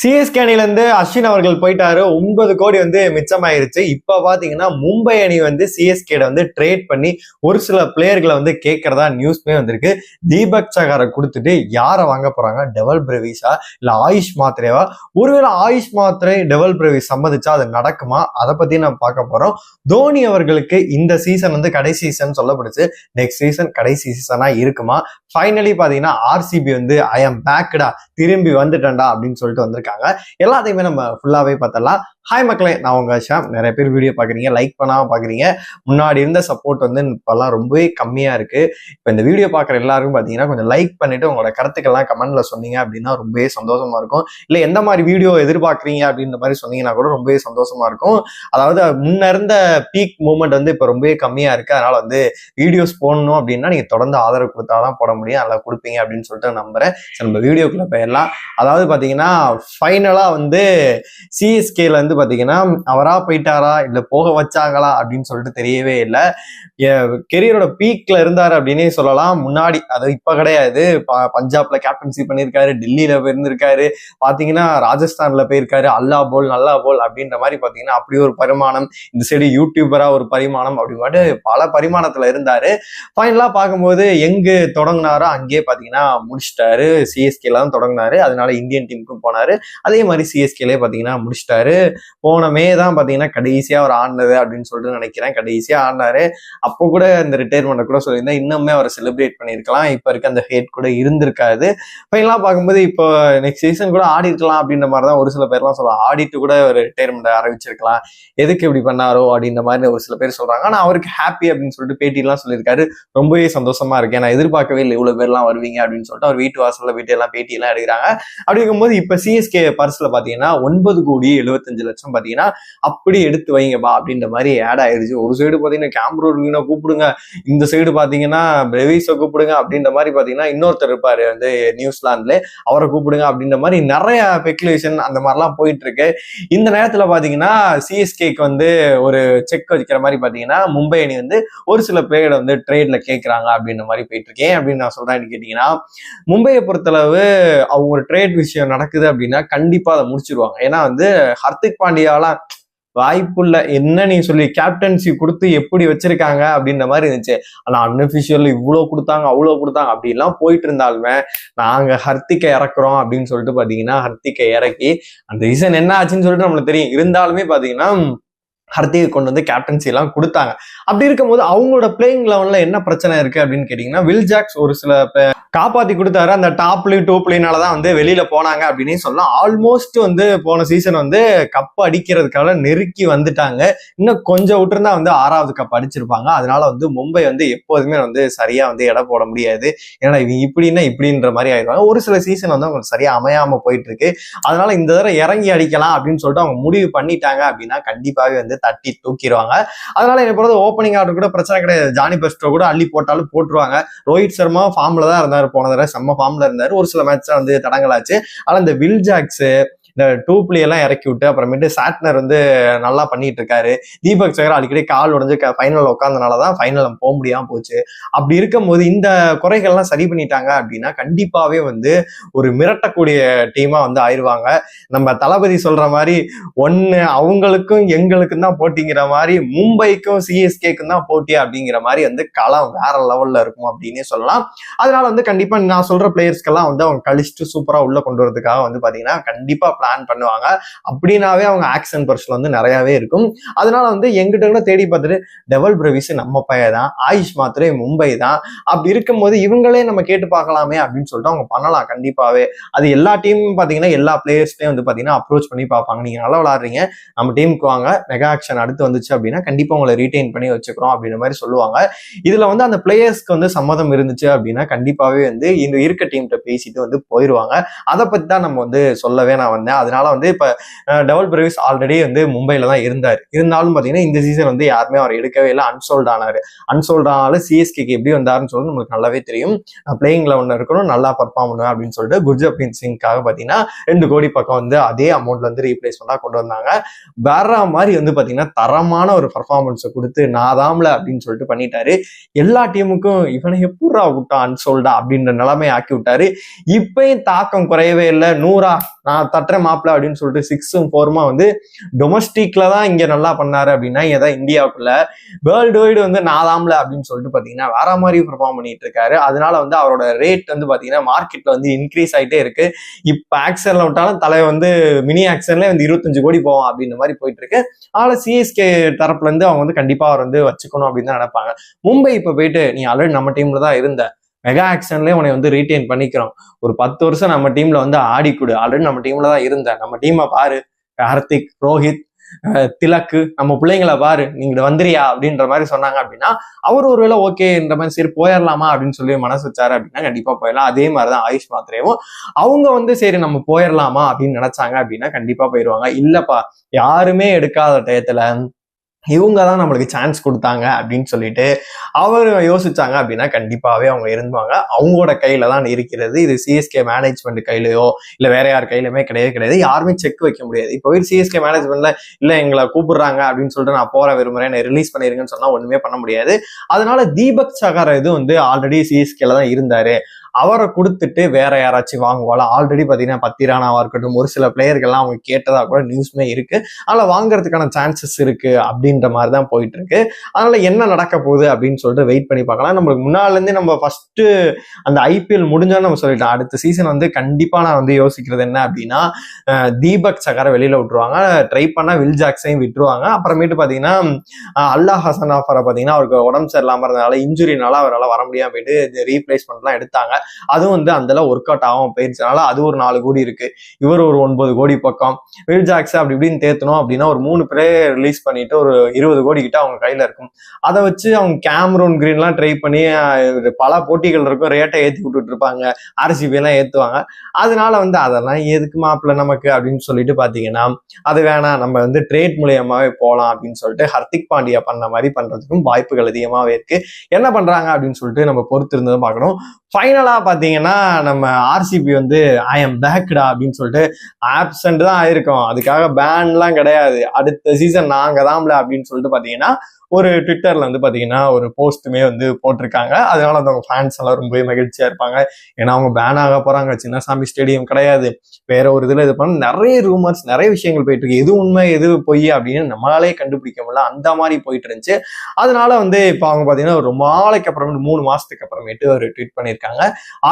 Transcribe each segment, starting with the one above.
CSK அணியிலேருந்து Ashwin அவர்கள் போயிட்டாரு. ஒன்பது கோடி வந்து மிச்சமாயிருச்சு. இப்போ பார்த்தீங்கன்னா மும்பை அணி வந்து சிஎஸ்கேட வந்து ட்ரேட் பண்ணி ஒரு சில பிளேயர்களை வந்து கேட்கறதா நியூஸ்மே வந்திருக்கு. தீபக் சகாரை கொடுத்துட்டு யாரை வாங்க போறாங்க? டெவல் பிரவிஸா இல்லை ஆயுஷ் மாத்ரேவா? ஒருவேளை ஆயுஷ் மாத்ரே டெவல் பிரவிஸ் சம்மதிச்சா அது நடக்குமா? அதை பற்றி நம்ம பார்க்க போகிறோம் தோனி அவர்களுக்கு இந்த சீசன் வந்து கடைசி சீசன் சொல்லப்படுச்சு. நெக்ஸ்ட் சீசன் கடைசி சீசனாக இருக்குமா? ஃபைனலி பார்த்தீங்கன்னா ஆர்சிபி வந்து ஐ எம் பேக்கடா திரும்பி வந்துட்டேன்டா அப்படின்னு சொல்லிட்டு இருக்காங்க. எல்லாத்தையுமே நம்ம ஃபுல்லாவே பார்த்தலாம் ஹாய் மக்களே நான் உங்கள் ஷாம். நிறைய பேர் வீடியோ பார்க்குறீங்க லைக் பண்ணாமல் பார்க்குறீங்க. முன்னாடி இருந்த சப்போர்ட் வந்து இப்போல்லாம் ரொம்பவே கம்மியாக இருக்குது இப்போ இந்த வீடியோ பார்க்குற எல்லாருக்கும் பார்த்தீங்கன்னா கொஞ்சம் லைக் பண்ணிவிட்டு உங்களோட கருத்துக்கள்லாம் கமெண்ட்டில் சொன்னீங்க அப்படின்னா ரொம்பவே சந்தோஷமாக இருக்கும். இல்லை எந்த மாதிரி வீடியோ எதிர்பார்க்குறீங்க அப்படின்ற மாதிரி சொன்னீங்கன்னா கூட ரொம்பவே சந்தோஷமாக இருக்கும். அதாவது முன்ன இருந்த பீக் மூமெண்ட் வந்து இப்போ ரொம்பவே கம்மியாக இருக்குது அதனால் வந்து வீடியோஸ் போடணும் அப்படின்னா நீங்கள் தொடர்ந்து ஆதரவு கொடுத்தா தான் போட முடியும். அதில் கொடுப்பீங்க அப்படின்னு சொல்லிட்டு நம்புகிறேன் சரி, நம்ம வீடியோக்குள்ளே போயிடலாம். அதாவது பார்த்தீங்கன்னா ஃபைனலாக வந்து சிஎஸ்கேலேருந்து பார்த்தீங்கன்னா பாத்தீங்கன்னா அவரா போயிட்டாரா இல்லை போக வச்சாங்களா அப்படின்னு சொல்லிட்டு தெரியவே இல்லை. கெரியரோட பீக்ல இருந்தார் அப்படின்னே சொல்லலாம். முன்னாடி அது இப்போ கிடையாது. ப- பஞ்சாப்ல கேப்டன்சி பண்ணியிருக்காரு டெல்லியில இருந்திருக்காரு. பார்த்தீங்கன்னா ராஜஸ்தான்ல போயிருக்காரு. அல்லா போல் நல்லா போல் அப்படின்ற மாதிரி பார்த்தீங்கன்னா அப்படி ஒரு பரிமாணம். இந்த சைடு யூடியூபரா ஒரு பரிமாணம் அப்படி பல பரிமாணத்துல இருந்தாரு. ஃபைனலாக பார்க்கும்போது எங்கு தொடங்கினாரோ அங்கேயே பார்த்தீங்கன்னா முடிச்சிட்டாரு. சிஎஸ்கேல தான் தொடங்கினாரு. அதனால இந்தியன் டீமுக்கும் போனாரு. அதே மாதிரி சிஎஸ்கேலே பார்த்தீங்கன்னா முடிச்சிட்டாரு. போன மே தான் பாத்தீங்கன்னா கடைசியா அவர் ஆடினது அப்படின்னு சொல்லிட்டு நினைக்கிறேன். கடைசியா ஆடினாரு. அப்போ கூட இந்த ரிட்டையர்மெண்ட்டை கூட சொல்லியிருந்தேன். இன்னுமே அவரை செலிப்ரேட் பண்ணியிருக்கலாம். இப்போ இருக்க அந்த ஹேட் கூட இருந்திருக்காது. ஃபைனலாக பார்க்கும்போது இப்போ நெக்ஸ்ட் சீசன் கூட ஆடி இருக்கலாம் அப்படின்ற மாதிரி தான் ஒரு சில பேர்லாம் சொல்லலாம் ஆடிட்டு கூட ஒரு ரிட்டையர்மெண்ட் ஆரம்பிச்சிருக்கலாம். எதுக்கு இப்படி பண்ணாரோ அப்படின்ற மாதிரி ஒரு சில பேர் சொல்றாங்க. ஆனால் அவருக்கு ஹாப்பி அப்படின்னு சொல்லிட்டு பேட்டிலாம் சொல்லியிருக்காரு. ரொம்பவே சந்தோஷமா இருக்கு. நான் எதிர்பார்க்கவே இல்லை இவ்வளோ பேர்லாம் வருவீங்க அப்படின்னு சொல்லிட்டு அவர் வீட்டு வாசல்ல வீட்டு எல்லாம் பேட்டியெல்லாம் எடுக்கிறாங்க. அப்படிங்கும்போது இப்போ சிஎஸ்கே பர்ஸ்ல பாத்தீங்கன்னா ஒன்பது கோடி எழுபத்தஞ்சு லட்சம் பாத்தீங்கன்னா அப்படி எடுத்து வைங்கப்பா அப்படின்ற மாதிரி ஆட் ஆயிடுச்சு ஒரு சைடு பார்த்தீங்கன்னா கேம்ரோட் வீணா கூப்பிடுங்க. இந்த சைடு பாத்தீங்கன்னா பிரவிஸை கூப்பிடுங்க அப்படின்ற மாதிரி பாத்தீங்கன்னா இன்னொருத்தர் இருப்பாரு வந்து நியூசிலாந்துல அவரை கூப்பிடுங்க அப்படின்ற மாதிரி நிறைய ஸ்பெக்குலேஷன் அந்த மாதிரிலாம் போயிட்டு இருக்கு இந்த நேரத்தில் பார்த்தீங்கன்னா சிஎஸ்கேக்கு வந்து ஒரு செக் வைக்கிற மாதிரி பார்த்தீங்கன்னா மும்பை அணி வந்து ஒரு சில பிளேயரை வந்து ட்ரேட்ல கேட்கறாங்க அப்படின்ற மாதிரி போயிட்டு இருக்கேன் அப்படின்னு நான் சொல்றேன் கேட்டீங்கன்னா மும்பையை பொறுத்தளவு அவங்க ஒரு ட்ரேட் விஷயம் நடக்குது அப்படின்னா கண்டிப்பா அதை முடிச்சிருவாங்க. ஏன்னா வந்து ஹர்திக் பாண்டியாலாம் வாய்ப்புள்ள என்ன நீ சொல்லி கேப்டன்சி கொடுத்து எப்படி வச்சிருக்காங்க? அப்படின்ற மாதிரி இருந்துச்சு. ஆனா அன்அபிஷியல் இவ்வளோ கொடுத்தாங்க அவ்வளோ கொடுத்தாங்க அப்படிலாம் போயிட்டு இருந்தாலுமே நாங்க ஹர்த்திக்கை இறக்குறோம் அப்படின்னு சொல்லிட்டு பாத்தீங்கன்னா ஹர்த்திக்கை இறக்கி அந்த ரீசன் என்ன ஆச்சுன்னு சொல்லிட்டு நம்மளுக்கு தெரியும். இருந்தாலுமே பாத்தீங்கன்னா ஹர்திகை கொண்டு வந்து கேப்டன்சி எல்லாம் கொடுத்தாங்க. அப்படி இருக்கும்போது அவங்களோட பிளேயிங் லெவல்ல என்ன பிரச்சனை இருக்கு அப்படின்னு கேட்டீங்கன்னா வில் ஜாக்ஸ் ஒரு சில பே- காப்பாத்தி கொடுத்தாரு. அந்த டாப்லையும் டூப்லினால தான் வந்து வெளியில போனாங்க அப்படின்னு சொல்லலாம். ஆல்மோஸ்ட் வந்து போன சீசன் வந்து கப் அடிக்கிறதுக்காக நெருக்கி வந்துட்டாங்க. இன்னும் கொஞ்சம் விட்டுருந்தா வந்து ஆறாவது கப் அடிச்சிருப்பாங்க. அதனால வந்து மும்பை வந்து எப்போதுமே வந்து சரியா வந்து எடை போட முடியாது. ஏன்னா இவங்க இப்படின்னா இப்படின்ற மாதிரி ஆயிடுவாங்க ஒரு சில சீசன் வந்து அவங்க சரியா அமையாம போயிட்டு இருக்கு. அதனால இந்த தடவை இறங்கி அடிக்கலாம் அப்படின்னு சொல்லிட்டு அவங்க முடிவு பண்ணிட்டாங்க அப்படின்னா கண்டிப்பாகவே வந்து தட்டி தூக்கிடுவாங்க. அதனால என்ன பொறுத்த ஓப்பனிங் ஆர்டர் கூட பிரச்சனை கிடையாது. ஜானி பெஸ்டோ கூட அள்ளி போட்டாலும் போட்டுருவாங்க. ரோஹித் சர்மா ஃபார்ம்ல தான் இருந்தார் போன தடவை. செம்ம ஃபார்ம்ல இருந்தார். ஒரு சில மேட்ச் வந்து தடங்கலாச்சு. ஆனால் இந்த வில் ஜாக்ஸு இந்த டூ எல்லாம் இறக்கி விட்டு அப்புறமேட்டு சாட்னர் வந்து நல்லா பண்ணிட்டு இருக்காரு. தீபக் சகர் அடிக்கடி கால் உடஞ்சு ஃபைனல் உட்காந்தனால தான் ஃபைனல் போக முடியாம போச்சு. அப்படி இருக்கும்போது இந்த குறைகள்லாம் சரி பண்ணிட்டாங்க அப்படின்னா கண்டிப்பாகவே வந்து ஒரு மிரட்டக்கூடிய டீமாக வந்து ஆயிடுவாங்க நம்ம தளபதி சொல்ற மாதிரி ஒன்னு அவங்களுக்கும் எங்களுக்கும் தான் போட்டிங்கிற மாதிரி மும்பைக்கும் சிஎஸ்கேக்கும் தான் போட்டி அப்படிங்கிற மாதிரி வந்து களம் வேற லெவலில் இருக்கும் அப்படின்னே சொல்லலாம். அதனால வந்து கண்டிப்பாக நான் சொல்ற பிளேயர்ஸ்க்கெல்லாம் வந்து அவங்க கழிச்சுட்டு சூப்பராக உள்ள கொண்டு வரதுக்காக வந்து பார்த்தீங்கன்னா கண்டிப்பாக பிளான் பண்ணுவாங்க. அப்படின்னாவே அவங்க ஆக்ஷன் பர்சன் வந்து நிறையவே இருக்கும். அதனால வந்து எங்கிட்ட கூட தேடி பார்த்துட்டு டெவல் பிரவிஸ் நம்ம பையன் தான். ஆயுஷ் மாத்திரை மும்பை தான். அப்படி இருக்கும்போது இவங்களே நம்ம கேட்டு பார்க்கலாமே அப்படின்னு சொல்லிட்டு அவங்க பண்ணலாம் கண்டிப்பாவே. அது எல்லா டீமும் பார்த்தீங்கன்னா எல்லா பிளேயர்ஸ்டையும் வந்து பார்த்தீங்கன்னா அப்ரோச் பண்ணி பார்ப்பாங்க. நீங்க நல்லா விளாட்றீங்க நம்ம டீமுக்கு வாங்க. மெகா ஆக்ஷன் அடுத்து வந்துச்சு அப்படின்னா கண்டிப்பா உங்களை ரீடைன் பண்ணி வச்சுக்கிறோம் அப்படின்ற மாதிரி சொல்லுவாங்க. இதுல வந்து அந்த பிளேயர்ஸ்க்கு வந்து சம்மதம் இருந்துச்சு அப்படின்னா கண்டிப்பாவே வந்து இந்த இருக்க டீம்கிட்ட பேசிட்டு வந்து போயிருவாங்க. அதை பத்தி தான் நம்ம வந்து சொல்லவே நான் வந்தேன். அதனால வந்து இப்போ டபுள் பிரவிஸ் ஆல்ரெடி வந்து மும்பையில் தான் இருந்தார். இருந்தாலும் பார்த்தீங்கன்னா இந்த சீசன் வந்து யாருமே அவர் எடுக்கவே இல்லை. அன்சோல்ட் ஆனாரு. அன்சோல்ட் ஆனாலும் சிஎஸ்கேக்கு எப்படி வந்தாருன்னு சொல்லி நம்மளுக்கு நல்லாவே தெரியும். பிளேயிங் ஒன்று இருக்கணும் நல்லா பர்ஃபார்ம் பண்ணுவேன் அப்படின்னு சொல்லிட்டு குர்ஜப்ரீத் சிங்காக பார்த்தீங்கன்னா ரெண்டு கோடி பக்கம் வந்து அதே அமௌண்ட்ல வந்து ரீப்ளேஸ்மெண்டா கொண்டு வந்தாங்க. வேற மாதிரி வந்து பார்த்தீங்கன்னா தரமான ஒரு பர்ஃபார்மன்ஸை கொடுத்து நாதாம்ல அப்படின்னு சொல்லிட்டு பண்ணிட்டாரு. எல்லா டீமுக்கும் இவனை எப்படா விட்டான் அன்சோல்டா அப்படின்ற நிலைமை ஆக்கி விட்டாரு. இப்பயும் தாக்கம் குறையவே இல்லை. நூறா நான் தட்டுறேன் மாப்பிள அப்படின்னு சொல்லிட்டு சிக்ஸும் ஃபோருமா வந்து டொமஸ்டிக்ல தான் இங்க நல்லா பண்ணாரு அப்படின்னா ஏதாவது இந்தியாவுக்குள்ள வேர்ல்டு வைடு வந்து நாலாம்ல அப்படின்னு சொல்லிட்டு பாத்தீங்கன்னா வேற மாதிரி பெர்ஃபார்ம் பண்ணிட்டு இருக்காரு. அதனால வந்து அவரோட ரேட் வந்து பாத்தீங்கன்னா மார்க்கெட்ல வந்து இன்க்ரீஸ் ஆயிட்டே இருக்கு. இப்ப ஆக்சன்ல விட்டாலும் தலை வந்து மினி ஆக்சன்ல வந்து இருபத்தஞ்சு கோடி போவோம் அப்படின்ற மாதிரி போயிட்டு இருக்கு. அதனால சிஎஸ்கே தரப்புல இருந்து அவங்க வந்து கண்டிப்பா அவர் வந்து வச்சுக்கணும் அப்படின்னு தான் நினைப்பாங்க. மும்பை இப்ப போயிட்டு நீ ஆல்ரெடி நம்ம டீம்ல தான் இருந்த. மெகா ஆக்ஷன்லேயே உன்னை வந்து ரீட்டைன் பண்ணிக்கிறோம். ஒரு பத்து வருஷம் நம்ம டீம்ல வந்து ஆடி கொடு. ஆல்ரெடி நம்ம டீம்ல தான் இருந்தேன். நம்ம டீமை பாரு. கார்த்திக் ரோஹித் திலக்கு நம்ம பிள்ளைங்கள பாரு. நீங்க வந்துறியா அப்படின்ற மாதிரி சொன்னாங்க அப்படின்னா அவர் ஒருவேளை ஓகேன்ற மாதிரி சரி போயிடலாமா அப்படின்னு சொல்லி மனசு வச்சாரு அப்படின்னா கண்டிப்பா போயிடலாம் அதே மாதிரிதான் ஆயுஷ் மாத்திரையும். அவங்க வந்து சரி நம்ம போயிடலாமா அப்படின்னு நினைச்சாங்க அப்படின்னா கண்டிப்பா போயிடுவாங்க இல்லப்பா யாருமே எடுக்காத டயத்துல இவங்க தான் நம்மளுக்கு சான்ஸ் கொடுத்தாங்க அப்படின்னு சொல்லிட்டு அவர் யோசிச்சாங்க அப்படின்னா கண்டிப்பாகவே அவங்க இருந்துவாங்க. அவங்களோட கையில தான் இருக்கிறது. இது சிஎஸ்கே மேனேஜ்மெண்ட் கையிலையோ இல்லை வேற யார் கையிலுமே கிடையவே கிடையாது. யாருமே செக் வைக்க முடியாது. இப்போ சிஎஸ்கே மேனேஜ்மெண்ட்ல இல்லை எங்களை கூப்பிடுறாங்க அப்படின்னு சொல்லிட்டு நான் போற விரும்புறேன். என்னை ரிலீஸ் பண்ணிருங்கன்னு சொன்னா ஒண்ணுமே பண்ண முடியாது. அதனால தீபக் சகர் இது வந்து ஆல்ரெடி சிஎஸ்கேல தான் இருந்தாரு. அவரை கொடுத்துட்டு வேற யாராச்சும் வாங்குவாங்க ஆல்ரெடி பார்த்தீங்கன்னா பத்திரானாவா இருக்கட்டும் ஒரு சில பிளேயர்கள்லாம் அவங்க கேட்டதா கூட நியூஸ்மே இருக்கு. அதனால வாங்குறதுக்கான சான்சஸ் இருக்கு அப்படின்ற மாதிரி தான் போயிட்டு இருக்கு அதனால என்ன நடக்க போகுது அப்படின்னு சொல்லிட்டு வெயிட் பண்ணி பார்க்கலாம். நம்மளுக்கு முன்னாலேருந்து நம்ம ஃபர்ஸ்ட் அந்த ஐபிஎல் முடிஞ்சோன்னு நம்ம சொல்லிட்டோம். அடுத்த சீசன் வந்து கண்டிப்பா நான் வந்து யோசிக்கிறது என்ன அப்படின்னா தீபக் சகரை வெளியில விட்டுருவாங்க. ட்ரை பண்ணா வில் ஜாக்ஸையும் விட்டுருவாங்க. அப்புறமேட்டு பாத்தீங்கன்னா அல்லாஹ் ஹசன் ஆஃபரை பாத்தீங்கன்னா அவருக்கு உடம்பு சரியில்லாம இருந்தனால இன்ஜுரினால அவரால் வர முடியாம போயிட்டு ரீப்ளேஸ்மெண்ட்லாம் எடுத்தாங்க. அதுவும் வந்து அந்தளவு ஒர்க் அவுட் ஆகாம போயிருச்சனால அது ஒரு நாலு கோடி இருக்கு. இவர் ஒரு ஒன்பது கோடி பக்கம். வில் ஜாக்ஸ் அப்படி இப்படின்னு தேத்தணும் அப்படின்னா ஒரு மூணு பேரே ரிலீஸ் பண்ணிட்டு ஒரு இருபது கோடி கிட்ட அவங்க கையில இருக்கும். அதை வச்சு அவங்க கேமரூன் கிரீன்லாம் ட்ரை பண்ணி பல போட்டிகள் இருக்கும். ரேட்டை ஏத்தி விட்டுட்டு இருப்பாங்க. ஆர்சிபி எல்லாம் ஏத்துவாங்க. அதனால வந்து அதெல்லாம் எதுக்கு மாப்பிள்ள நமக்கு அப்படின்னு சொல்லிட்டு பாத்தீங்கன்னா அது வேணாம் நம்ம வந்து ட்ரேட் மூலியமாவே போகலாம் அப்படின்னு சொல்லிட்டு ஹர்திக் பாண்டியா பண்ண மாதிரி பண்றதுக்கும் வாய்ப்புகள் அதிகமாகவே இருக்கு. என்ன பண்றாங்க அப்படின்னு சொல்லிட்டு நம்ம பொறுத்து இருந்ததும் பார்க்கணும் ஃபைனலா பாத்தீங்கன்னா நம்ம ஆர்சிபி வந்து ஐ எம் பேக்டா அப்படின்னு சொல்லிட்டு ஆப்சண்ட் தான் ஆயிருக்கோம். அதுக்காக பேன்லாம் கிடையாது. அடுத்த சீசன் நாங்க தான்ல அப்படின்னு சொல்லிட்டு பாத்தீங்கன்னா ஒரு ட்விட்டர்ல வந்து பாத்தீங்கன்னா ஒரு போஸ்ட்டுமே வந்து போட்டிருக்காங்க. அதனால அந்த ஃபேன்ஸ் எல்லாம் ரொம்பவே மகிழ்ச்சியா இருப்பாங்க. ஏன்னா அவங்க பேன் ஆக போறாங்க. சின்னசாமி ஸ்டேடியம் கிடையாது. வேற ஒரு இதுல இது பண்ண நிறைய ரூமர்ஸ் நிறைய விஷயங்கள் போயிட்டு இருக்கு. எது உண்மை எது பொய் அப்படின்னு நம்மளாலே கண்டுபிடிக்க முடியல. அந்த மாதிரி போயிட்டு இருந்துச்சு. அதனால வந்து இப்போ அவங்க பாத்தீங்கன்னா ஒரு ரொம்ப நாளைக்கு அப்புறமேட்டு மூணு மாசத்துக்கு அப்புறமேட்டு ஒரு ட்வீட் பண்ணியிருக்காங்க.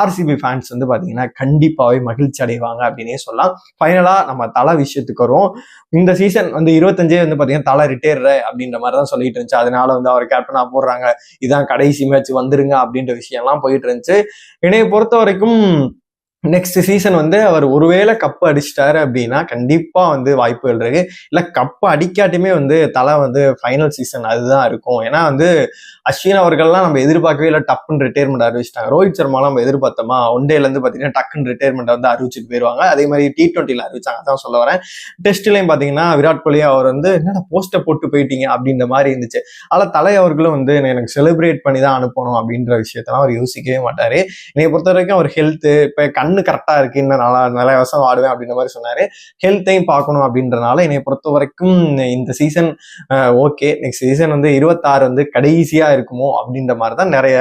ஆர்சிபி ஃபேன்ஸ் வந்து பாத்தீங்கன்னா கண்டிப்பாவே மகிழ்ச்சி அடைவாங்க அப்படின்னே சொல்லலாம். ஃபைனலா நம்ம தலை விஷயத்துக்கு வரும் இந்த சீசன் வந்து இருபத்தஞ்சே வந்து பாத்தீங்கன்னா தலை ரிட்டையர் அப்படின்ற மாதிரி தான் சொல்லிட்டு இருந்துச்சு. அதனால வந்து அவர் கேப்டனா போடுறாங்க. இதான் கடைசி மேட்ச் வந்துருங்க அப்படின்ற விஷயம்லாம் போயிட்டு இருந்துச்சு. என்னைய பொறுத்த வரைக்கும் நெக்ஸ்ட் சீசன் வந்து அவர் ஒருவேளை கப் அடிச்சிட்டாரு அப்படின்னா கண்டிப்பா வந்து வாய்ப்புகள் இருக்கு. இல்ல கப் அடிக்காட்டியுமே வந்து தலை வந்து ஃபைனல் சீசன் அதுதான் இருக்கும். ஏன்னா வந்து அஸ்வின் அவர்கள்லாம் நம்ம எதிர்பார்க்கவே இல்லை டப்புன்னு ரிட்டையர்மெண்ட் அறிவிச்சிட்டாங்க. ரோஹித் சர்மாலாம் நம்ம எதிர்பார்த்தோமா? ஒன் டேல இருந்து பாத்தீங்கன்னா டக்குன்னு ரிட்டையர்மெண்ட் வந்து அறிவிச்சிட்டு போயிருவாங்க. அதே மாதிரி டி டுவெண்ட்டில அறிவிச்சாங்க. அதான் சொல்ல வரேன். டெஸ்ட்லயும் பாத்தீங்கன்னா விராட் கோலி அவர் வந்து என்னடா போஸ்டை போட்டு போயிட்டீங்க அப்படின்ற மாதிரி இருந்துச்சு. ஆனா தலை அவர்களும் வந்து எனக்கு செலிப்ரேட் பண்ணி தான் அனுப்பணும் அப்படின்ற விஷயத்தெல்லாம் அவர் யோசிக்கவே மாட்டாரு. என்னை பொறுத்த வரைக்கும் அவர் ஹெல்த் இப்ப கண்ணு கரெக்டா இருக்கு இன்னும் நல்லா நல்ல வருஷம் ஆடுவேன் அப்படின்ற மாதிரி சொன்னாரு. ஹெல்த்தையும் பார்க்கணும் அப்படின்றனால என்னை பொறுத்த வரைக்கும் இந்த சீசன் ஓகே நெக்ஸ்ட் சீசன் வந்து இருபத்தாறு வந்து கடைசியா இருக்குமோ அப்படின்ற மாதிரி தான் நிறைய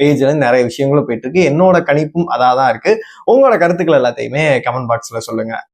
பேஜ்ல நிறைய விஷயங்களும் போயிட்டு இருக்கு. என்னோட கணிப்பும் அதாதான் தான் இருக்கு. உங்களோட கருத்துக்கள் எல்லாத்தையுமே கமெண்ட் பாக்ஸ்ல சொல்லுங்க.